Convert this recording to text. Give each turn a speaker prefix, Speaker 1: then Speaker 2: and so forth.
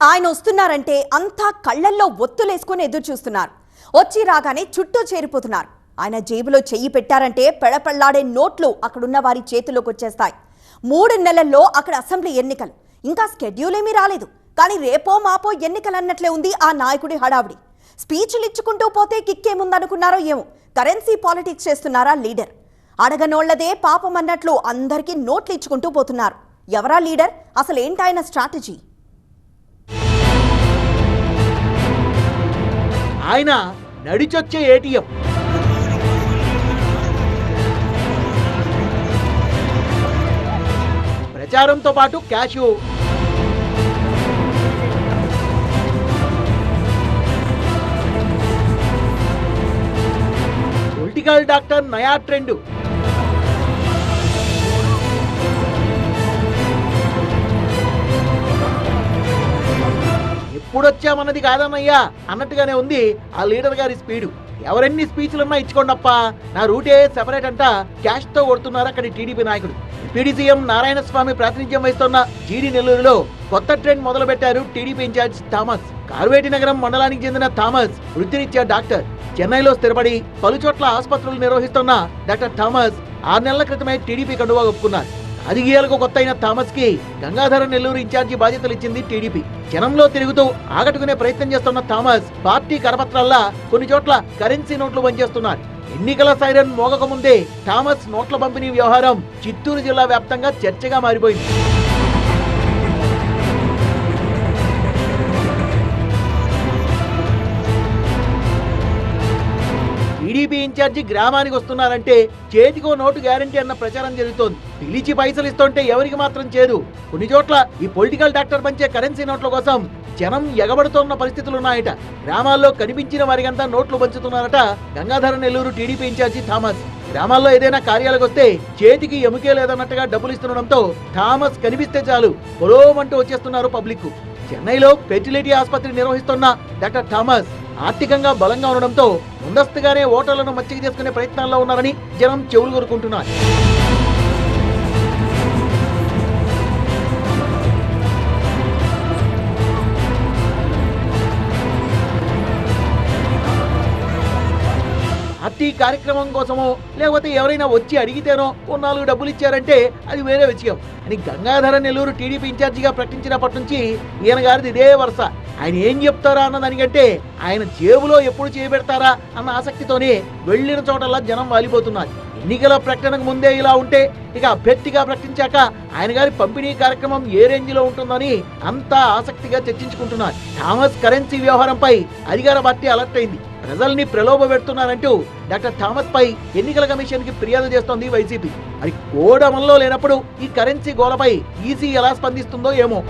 Speaker 1: ఆయన వస్తున్నారంటే అంతా కళ్ళల్లో ఒత్తులేసుకొని ఎదురు చూస్తున్నారు. వచ్చి రాగానే చుట్టూ చేరిపోతున్నారు. ఆయన జేబులో చెయ్యి పెట్టారంటే పెళపెళ్ళాడే నోట్లు అక్కడున్న వారి చేతిలోకి వచ్చేస్తాయి. మూడు నెలల్లో అక్కడ అసెంబ్లీ ఎన్నికలు. ఇంకా స్కెడ్యూల్ ఏమీ రాలేదు. కానీ రేపో మాపో ఎన్నికలు అన్నట్లే ఉంది ఆ నాయకుడి హడావిడి. స్పీచ్లు ఇచ్చుకుంటూ పోతే కిక్కేముందనుకున్నారో ఏమో. కరెన్సీ పాలిటిక్స్ చేస్తున్నారా లీడర్? అడగనోళ్ళదే పాపం అన్నట్లు అందరికీ నోట్లు ఇచ్చుకుంటూ పోతున్నారు. ఎవరా లీడర్? అసలు ఏంటాయన స్ట్రాటజీ?
Speaker 2: ఆయన నడిచొచ్చే ఏటీఎం. ప్రచారంతో పాటు క్యాష్ పొలిటికల్ డాక్టర్ నయా ట్రెండ్. ఎప్పుడొచ్చామన్నది కాదన్నయ్యా. అన్నట్టుగానే ఉంది ఆ లీడర్ గారి స్పీడు. ఎవరెన్ని స్పీచ్లున్నా ఇచ్చుకోండప్ప. నా రూటే సెపరేట్ అంట క్యాష్తో కొడుతున్నారు అక్కడి టీడీపీ నాయకుడు డిప్యూటీ సీఎం నారాయణ స్వామి ప్రాతినిధ్యం వహిస్తున్న జీడి నెల్లూరులో కొత్త ట్రెండ్ మొదలు పెట్టారు టీడీపీ ఇన్ఛార్జ్ థామస్. కార్వేటి నగరం మండలానికి చెందిన థామస్ వృత్తిరీత్యా డాక్టర్. చెన్నైలో స్థిరపడి పలుచోట్ల ఆసుపత్రులు నిర్వహిస్తున్న డాక్టర్ థామస్ ఆరు నెలల క్రితమే టీడీపీ కండువా ఒప్పుకున్నారు. రాజకీయాలకు కొత్త అయిన థామస్కి గంగాధర నెల్లూరు ఇన్ఛార్జి బాధ్యతలు ఇచ్చింది టీడీపీ. జనంలో తిరుగుతూ ఆగట్టుకునే ప్రయత్నం చేస్తున్న థామస్ పార్టీ కరపత్రాల్లా కొన్ని చోట్ల కరెన్సీ నోట్లు పనిచేస్తున్నారు. ఎన్నికల సైరన్ మోగకముందే థామస్ నోట్ల పంపిణీ వ్యవహారం చిత్తూరు జిల్లా వ్యాప్తంగా చర్చగా మారిపోయింది. టీడీపీ ఇన్ఛార్జి గ్రామానికి వస్తున్నారంటే చేతికో నోటు గ్యారంటీ అన్న ప్రచారం జరుగుతోంది. పిలిచి పైసలు ఇస్తుంటే ఎవరికి మాత్రం చేదు. కొన్ని చోట్ల ఈ పొలిటికల్ డాక్టర్ పంచే కరెన్సీ నోట్ల కోసం జనం ఎగబడుతున్న పరిస్థితులున్నాయట. గ్రామాల్లో కనిపించిన వారికంతా నోట్లు పంచుతున్నారట Gangadhara Nellore TDP in charge Thomas. గ్రామాల్లో ఏదైనా కార్యాలకు వస్తే చేతికి ఎముకే లేదన్నట్టుగా డబ్బులు ఇస్తుండడంతో థామస్ కనిపిస్తే చాలు. పొలోమంటూ వచ్చేస్తున్నారు పబ్లిక్ చెన్నైలో ఫెర్టిలిటీ ఆసుపత్రి నిర్వహిస్తున్న డాక్టర్ థామస్. ఆర్థికంగా బలంగా ఉండడంతో ముందస్తుగానే ఓటర్లను మచ్చిక చేసుకునే ప్రయత్నాల్లో ఉన్నారని జనం చెవులు కోరుకుంటున్నారు పార్టీ కార్యక్రమం కోసమో లేకపోతే ఎవరైనా వచ్చి అడిగితేనో ఓ నాలుగు డబ్బులు ఇచ్చారంటే అది వేరే విషయం. అని గంగాధర నెల్లూరు టీడీపీ ఇన్ఛార్జిగా ప్రకటించినప్పటి నుంచి ఈయన గారిది ఇదే వరుస. ఆయన ఏం చెప్తారా అన్న దానికంటే ఆయన జేబులో ఎప్పుడు చేయబెడతారా అన్న ఆసక్తితోనే వెళ్ళిన చోటల్లా జనం వాలిపోతున్నారు. ఎన్నికల ప్రకటనకు ముందే ఇలా ఉంటే ఇక అభ్యర్థిగా ప్రకటించాక ఆయన గారి పంపిణీ కార్యక్రమం ఏ రేంజ్లో ఉంటుందని అంతా ఆసక్తిగా చర్చించుకుంటున్నారు. థామస్ కరెన్సీ వ్యవహారంపై అధికార పార్టీ అలర్ట్ అయింది. ప్రజల్ని ప్రలోభ పెడుతున్నారంటూ డాక్టర్ థామస్ పై ఎన్నికల కమిషన్కి ఫిర్యాదు చేస్తోంది వైసీపీ. అది కోడమల్లో లేనప్పుడు ఈ కరెన్సీ గోలపై ఈసీ ఎలా స్పందిస్తుందో ఏమో.